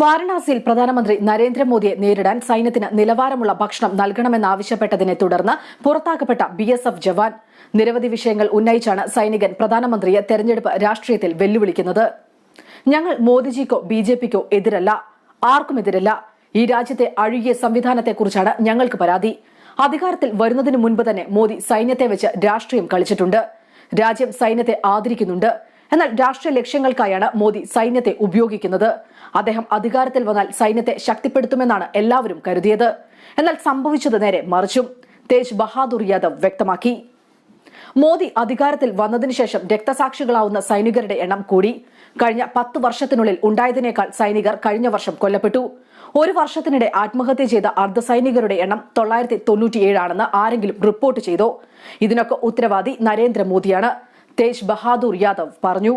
വാരണാസിയിൽ പ്രധാനമന്ത്രി നരേന്ദ്രമോദിയെ നേരിടാൻ സൈന്യത്തിന് നിലവാരമുള്ള ഭക്ഷണം നൽകണമെന്നാവശ്യപ്പെട്ടതിനെ തുടർന്ന് പുറത്താക്കപ്പെട്ട ബി എസ് എഫ് ജവാൻ. നിരവധി വിഷയങ്ങൾ ഉന്നയിച്ചാണ് സൈനികൻ പ്രധാനമന്ത്രിയെ തെരഞ്ഞെടുപ്പ് രാഷ്ട്രീയത്തിൽ വെല്ലുവിളിക്കുന്നത്. ഞങ്ങൾ മോദിജിക്കോ ബി ജെ പിക്കോ എതിരല്ല ആർക്കും എതിരല്ല. ഈ രാജ്യത്തെ അഴുകിയ സംവിധാനത്തെക്കുറിച്ചാണ് ഞങ്ങൾക്ക് പരാതി. അധികാരത്തിൽ വരുന്നതിന് മുൻപ് തന്നെ മോദി സൈന്യത്തെ വെച്ച് രാഷ്ട്രീയം കളിച്ചിട്ടുണ്ട്. രാജ്യം സൈന്യത്തെ ആദരിക്കുന്നുണ്ട്. എന്നാൽ രാഷ്ട്രീയ ലക്ഷ്യങ്ങൾക്കായാണ് മോദി സൈന്യത്തെ ഉപയോഗിക്കുന്നത്. അദ്ദേഹം അധികാരത്തിൽ വന്നാൽ സൈന്യത്തെ ശക്തിപ്പെടുത്തുമെന്നാണ് എല്ലാവരും കരുതിയത്. എന്നാൽ സംഭവിച്ചത് നേരെ മറിച്ചും. തേജ് ബഹാദൂർ യാദവ് വ്യക്തമാക്കി. മോദി അധികാരത്തിൽ വന്നതിനു ശേഷം രക്തസാക്ഷികളാവുന്ന സൈനികരുടെ എണ്ണം കൂടി. കഴിഞ്ഞ പത്ത് വർഷത്തിനുള്ളിൽ ഉണ്ടായതിനേക്കാൾ സൈനികർ കഴിഞ്ഞ വർഷം കൊല്ലപ്പെട്ടു. ഒരു വർഷത്തിനിടെ ആത്മഹത്യ ചെയ്ത അർദ്ധസൈനികരുടെ എണ്ണം തൊള്ളായിരത്തി തൊണ്ണൂറ്റിയേഴാണെന്ന് ആരെങ്കിലും റിപ്പോർട്ട് ചെയ്തോ? ഇതിനൊക്കെ ഉത്തരവാദി നരേന്ദ്രമോദിയാണ്. തേജ് ബഹാദൂർ യാദവ് പറഞ്ഞു.